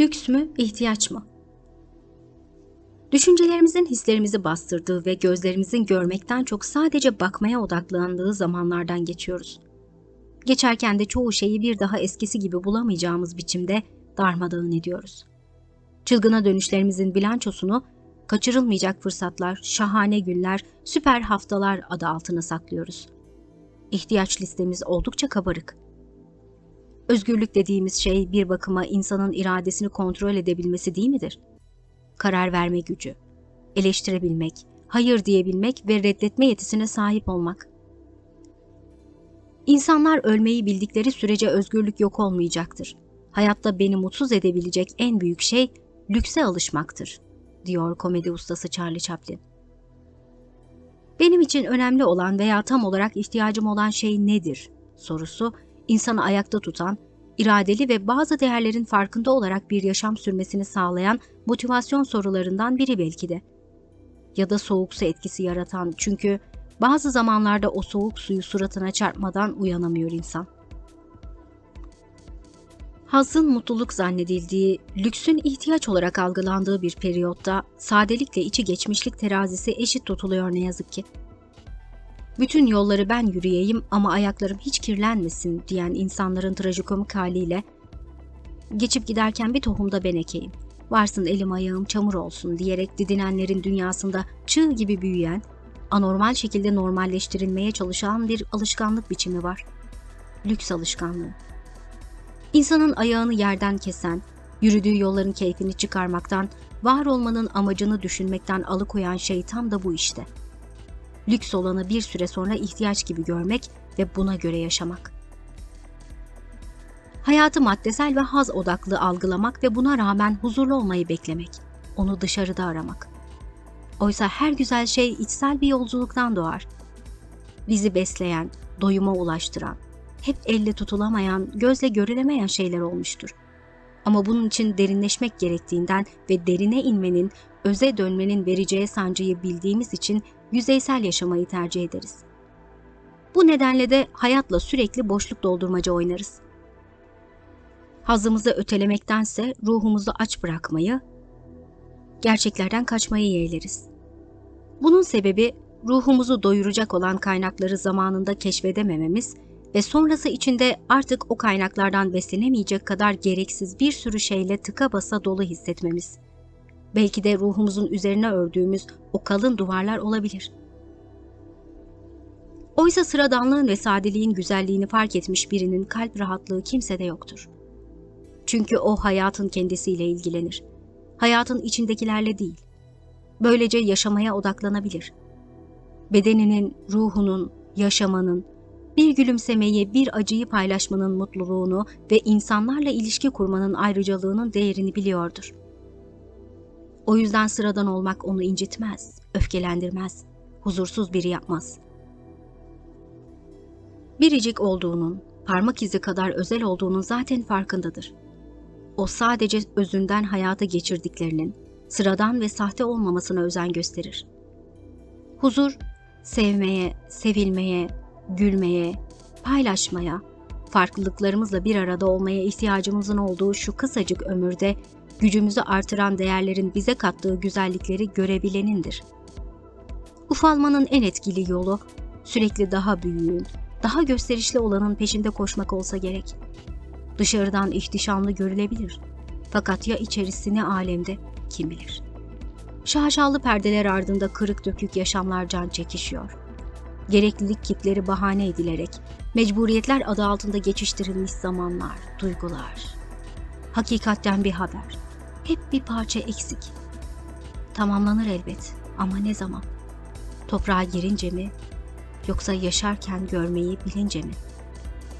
Lüks mü, ihtiyaç mı? Düşüncelerimizin hislerimizi bastırdığı ve gözlerimizin görmekten çok sadece bakmaya odaklandığı zamanlardan geçiyoruz. Geçerken de çoğu şeyi bir daha eskisi gibi bulamayacağımız biçimde darmadağın ediyoruz. Çılgına dönüşlerimizin bilançosunu kaçırılmayacak fırsatlar, şahane günler, süper haftalar adı altına saklıyoruz. İhtiyaç listemiz oldukça kabarık. Özgürlük dediğimiz şey bir bakıma insanın iradesini kontrol edebilmesi değil midir? Karar verme gücü, eleştirebilmek, hayır diyebilmek ve reddetme yetisine sahip olmak. İnsanlar ölmeyi bildikleri sürece özgürlük yok olmayacaktır. Hayatta beni mutsuz edebilecek en büyük şey lükse alışmaktır, diyor komedi ustası Charlie Chaplin. Benim için önemli olan veya tam olarak ihtiyacım olan şey nedir sorusu insanı ayakta tutan, iradeli ve bazı değerlerin farkında olarak bir yaşam sürmesini sağlayan motivasyon sorularından biri belki de. Ya da soğuk su etkisi yaratan çünkü bazı zamanlarda o soğuk suyu suratına çarpmadan uyanamıyor insan. Hazın mutluluk zannedildiği, lüksün ihtiyaç olarak algılandığı bir periyotta sadelikle içi geçmişlik terazisi eşit tutuluyor ne yazık ki. Bütün yolları ben yürüyeyim ama ayaklarım hiç kirlenmesin diyen insanların trajikomik haliyle geçip giderken bir tohumda ben ekeyim. Varsın elim ayağım çamur olsun diyerek didinenlerin dünyasında çığ gibi büyüyen, anormal şekilde normalleştirilmeye çalışan bir alışkanlık biçimi var. Lüks alışkanlığı. İnsanın ayağını yerden kesen, yürüdüğü yolların keyfini çıkarmaktan, var olmanın amacını düşünmekten alıkoyan şey tam da bu işte. Lüks olanı bir süre sonra ihtiyaç gibi görmek ve buna göre yaşamak. Hayatı maddesel ve haz odaklı algılamak ve buna rağmen huzurlu olmayı beklemek. Onu dışarıda aramak. Oysa her güzel şey içsel bir yolculuktan doğar. Bizi besleyen, doyuma ulaştıran, hep elle tutulamayan, gözle görülemeyen şeyler olmuştur. Ama bunun için derinleşmek gerektiğinden ve derine inmenin, öze dönmenin vereceği sancıyı bildiğimiz için yüzeysel yaşamayı tercih ederiz. Bu nedenle de hayatla sürekli boşluk doldurmaca oynarız. Hazımızı ötelemektense ruhumuzu aç bırakmayı, gerçeklerden kaçmayı yeğleriz. Bunun sebebi ruhumuzu doyuracak olan kaynakları zamanında keşfedemememiz ve sonrası içinde artık o kaynaklardan beslenemeyecek kadar gereksiz bir sürü şeyle tıka basa dolu hissetmemiz. Belki de ruhumuzun üzerine ördüğümüz o kalın duvarlar olabilir. Oysa sıradanlığın ve sadeliğin güzelliğini fark etmiş birinin kalp rahatlığı kimsede yoktur. Çünkü o hayatın kendisiyle ilgilenir. Hayatın içindekilerle değil. Böylece yaşamaya odaklanabilir. Bedeninin, ruhunun, yaşamanın, bir gülümsemeyi, bir acıyı paylaşmanın mutluluğunu ve insanlarla ilişki kurmanın ayrıcalığının değerini biliyordur. O yüzden sıradan olmak onu incitmez, öfkelendirmez, huzursuz biri yapmaz. Biricik olduğunun, parmak izi kadar özel olduğunun zaten farkındadır. O sadece özünden hayata geçirdiklerinin, sıradan ve sahte olmamasına özen gösterir. Huzur, sevmeye, sevilmeye, gülmeye, paylaşmaya, farklılıklarımızla bir arada olmaya ihtiyacımızın olduğu şu kısacık ömürde gücümüzü artıran değerlerin bize kattığı güzellikleri görebilenindir. Ufalmanın en etkili yolu sürekli daha büyüğün, daha gösterişli olanın peşinde koşmak olsa gerek. Dışarıdan ihtişamlı görülebilir. Fakat ya içerisi ne alemde kim bilir. Şaşalı perdeler ardında kırık dökük yaşamlar can çekişiyor. Gereklilik kitleri bahane edilerek, mecburiyetler adı altında geçiştirilmiş zamanlar, duygular. Hakikatten bir haber. Hep bir parça eksik. Tamamlanır elbet ama ne zaman? Toprağa girince mi yoksa yaşarken görmeyi bilince mi?''